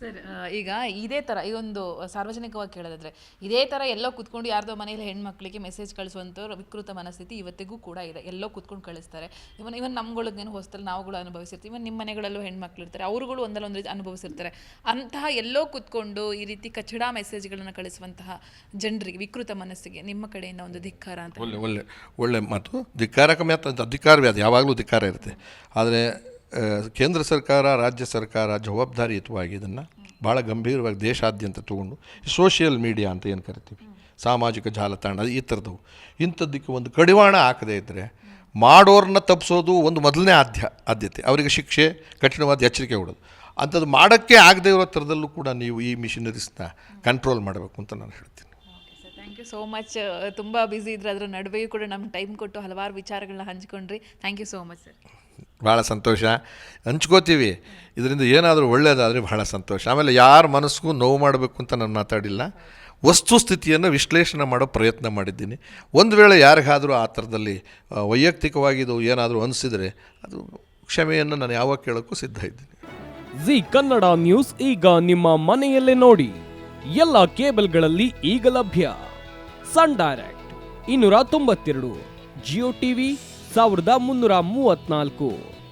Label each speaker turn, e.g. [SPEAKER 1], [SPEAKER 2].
[SPEAKER 1] Sir ಈಗ ಇದೇ ಥರ ಈ ಒಂದು ಸಾರ್ವಜನಿಕವಾಗಿ ಕೇಳೋದಾದ್ರೆ, ಇದೇ ಥರ ಎಲ್ಲೋ ಕುತ್ಕೊಂಡು ಯಾರ್ದೋ ಮನೇಲಿ ಹೆಣ್ಮಕ್ಳಿಗೆ ಮೆಸೇಜ್ ಕಳಿಸುವಂಥವ್ರು ವಿಕೃತ ಮನಸ್ಥಿತಿ ಇವತ್ತಿಗೂ ಕೂಡ ಇದೆ. ಎಲ್ಲೋ ಕುತ್ಕೊಂಡು ಕಳಿಸ್ತಾರೆ. ಇವನ್ ಇವನ್ ನಮ್ಗಳಿಗೇನು ಹೊಸ್ತಲ್ಲಿ ನಾವುಗಳು ಅನುಭವಿಸಿರ್ತೀವಿ. ಇವನ್ ನಿಮ್ಮ ಮನೆಗಳಲ್ಲೂ ಹೆಣ್ಮಕ್ಳು ಇರ್ತಾರೆ ಅವರುಗಳು ಒಂದಲ್ಲ ಒಂದು ರೀತಿ ಅನುಭವಿಸಿರ್ತಾರೆ. ಅಂತಹ ಎಲ್ಲೋ ಕುತ್ಕೊಂಡು ಈ ರೀತಿ ಕಚಡ ಮೆಸೇಜ್ಗಳನ್ನು ಕಳಿಸುವಂತಹ ಜನರಿಗೆ, ವಿಕೃತ ಮನಸ್ಸಿಗೆ ನಿಮ್ಮ ಕಡೆಯಿಂದ ಒಂದು ಧಿಕ್ಕಾರ ಅಂತ.
[SPEAKER 2] ಒಳ್ಳೆ ಒಳ್ಳೆ ಒಳ್ಳೆ ಮಾತು. ಧಿಕ್ಕಾರ ಕಮ್ಮಿ ಅಧಿಕಾರವೇ ಅದು. ಯಾವಾಗಲೂ ಧಿಕ್ಕಾರ ಇರುತ್ತೆ. ಆದರೆ ಕೇಂದ್ರ ಸರ್ಕಾರ, ರಾಜ್ಯ ಸರ್ಕಾರ ಜವಾಬ್ದಾರಿಯುತವಾಗಿ ಇದನ್ನು ಭಾಳ ಗಂಭೀರವಾಗಿ ದೇಶಾದ್ಯಂತ ತೊಗೊಂಡು ಸೋಷಿಯಲ್ ಮೀಡಿಯಾ ಅಂತ ಏನು ಕರಿತೀವಿ? ಸಾಮಾಜಿಕ ಜಾಲತಾಣ ಈ ಥರದವು. ಇಂಥದ್ದಕ್ಕೆ ಒಂದು ಕಡಿವಾಣ ಹಾಕದೇ ಇದ್ದರೆ ಮಾಡೋರನ್ನ ತಪ್ಪಿಸೋದು ಒಂದು ಮೊದಲನೇ ಆದ್ಯ, ಆದ್ಯತೆ. ಅವರಿಗೆ ಶಿಕ್ಷೆ, ಕಠಿಣವಾದ ಎಚ್ಚರಿಕೆ ಕೊಡೋದು. ಅಂಥದ್ದು ಮಾಡೋಕ್ಕೆ ಆಗದೇ ಇರೋ ಥರದಲ್ಲೂ ಕೂಡ ನೀವು ಈ ಮಿಷಿನರೀಸ್ನ ಕಂಟ್ರೋಲ್ ಮಾಡಬೇಕು ಅಂತ ನಾನು ಹೇಳ್ತೀನಿ.
[SPEAKER 1] ಥ್ಯಾಂಕ್ ಯು ಸೋ ಮಚ್ ತುಂಬ ಬ್ಯುಸಿ ಇದ್ರೆ ಅದರ ನಡುವೆಯೂ ಕೂಡ ನಮ್ಗೆ ಟೈಮ್ ಕೊಟ್ಟು ಹಲವಾರು ವಿಚಾರಗಳನ್ನ ಹಂಚ್ಕೊಂಡ್ರಿ. Thank you so much sir
[SPEAKER 2] ಭಾಳ ಸಂತೋಷ. ಹಂಚ್ಕೋತೀವಿ. ಇದರಿಂದ ಏನಾದರೂ ಒಳ್ಳೆಯದಾದರೆ ಬಹಳ ಸಂತೋಷ. ಆಮೇಲೆ ಯಾರ ಮನಸ್ಸಿಗೂ ನೋವು ಮಾಡಬೇಕು ಅಂತ ನಾನು ಮಾತಾಡಿಲ್ಲ. ವಸ್ತುಸ್ಥಿತಿಯನ್ನು ವಿಶ್ಲೇಷಣೆ ಮಾಡೋ ಪ್ರಯತ್ನ ಮಾಡಿದ್ದೀನಿ. ಒಂದು ವೇಳೆ ಯಾರಿಗಾದರೂ ಆ ಥರದಲ್ಲಿ ಆ, ವೈಯಕ್ತಿಕವಾಗಿ ಇದು ಏನಾದರೂ ಅನಿಸಿದರೆ ಅದು ಕ್ಷಮೆಯನ್ನು ನಾನು ಯಾವಾಗ ಕೇಳೋಕ್ಕೂ ಸಿದ್ಧ ಇದ್ದೀನಿ.
[SPEAKER 3] ಜಿ ಕನ್ನಡ ನ್ಯೂಸ್ ಈಗ ನಿಮ್ಮ ಮನೆಯಲ್ಲೇ ನೋಡಿ. ಎಲ್ಲ ಕೇಬಲ್ಗಳಲ್ಲಿ ಈಗ ಲಭ್ಯ. ಸನ್ ಡೈರೆಕ್ಟ್ ಇನ್ನೂರ ತೊಂಬತ್ತೆರಡು ಜಿಯೋ ಟಿವಿ ಸಾವಿರದ ಮುನ್ನೂರ ಮೂವತ್ನಾಲ್ಕು